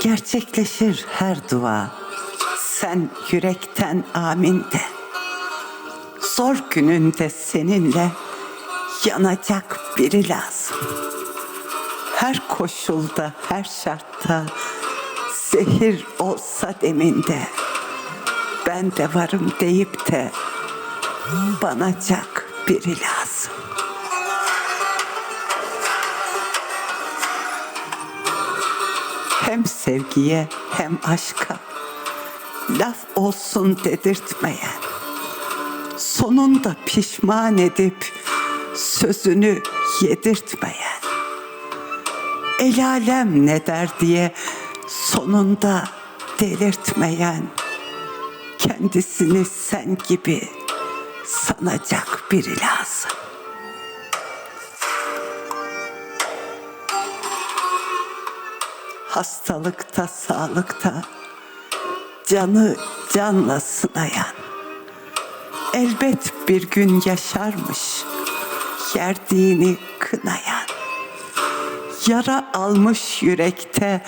Gerçekleşir her dua. Sen yürekten amin de. Zor gününde seninle yanacak biri lazım. Her koşulda, her şartta zehir olsa deminde ben de varım deyip de banacak biri lazım. Hem sevgiye hem aşka laf olsun dedirtmeyen sonunda pişman edip sözünü yedirtmeyen el alem ne der diye sonunda delirtmeyen kendisini sen gibi sanacak biri lazım. Hastalıkta, sağlıkta. Canı canla sınayan elbet bir gün yaşarmış. Yerdiğini kınayan yara almış yürekte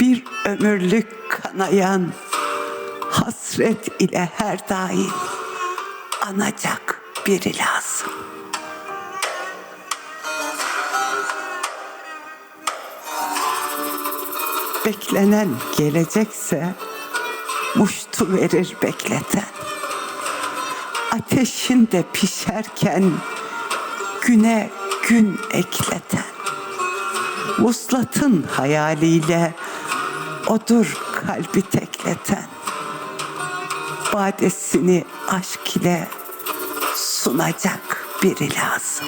bir ömürlük kanayan hasret ile her daim anacak biri lazım. Beklenen gelecekse muştu verir bekleten. Ateşinde pişerken güne gün ekleten. Vuslatın hayaliyle odur kalbi tekleten. Badesini aşk ile sunacak biri lazım.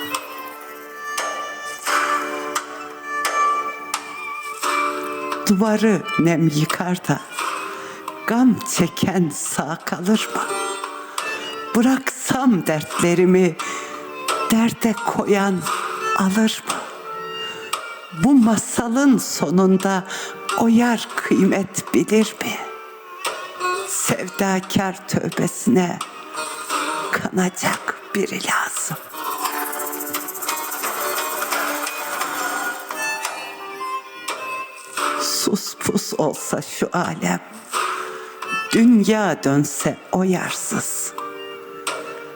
Duvarı nem yıkar da gam çeken sağ kalır mı? Bıraksam dertlerimi derde koyan alır mı? Bu masalın sonunda o yar kıymet bilir mi? Sevdakar tövbesine kanacak biri lazım. Pus olsa şu alem, dünya dönse o yarsız.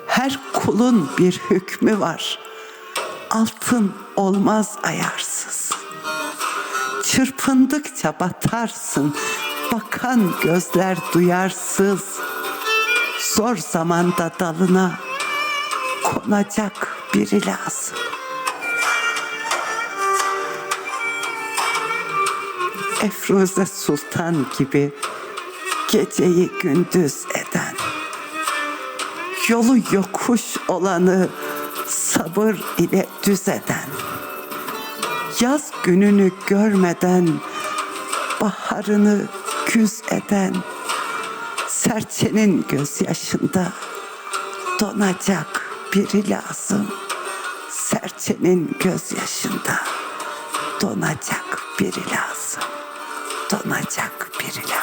Her kulun bir hükmü var, altın olmaz ayarsız. Çırpındıkça batarsın, bakan gözler duyarsız. Zor zamanda dalına konacak biri lazım. Efruze Sultan gibi geceyi gündüz eden, yolu yokuş olanı sabır ile düz eden, yaz gününü görmeden baharını güz eden, serçenin gözyaşında donacak biri lazım. Serçenin gözyaşında donacak biri lazım. Donacak biri lazım.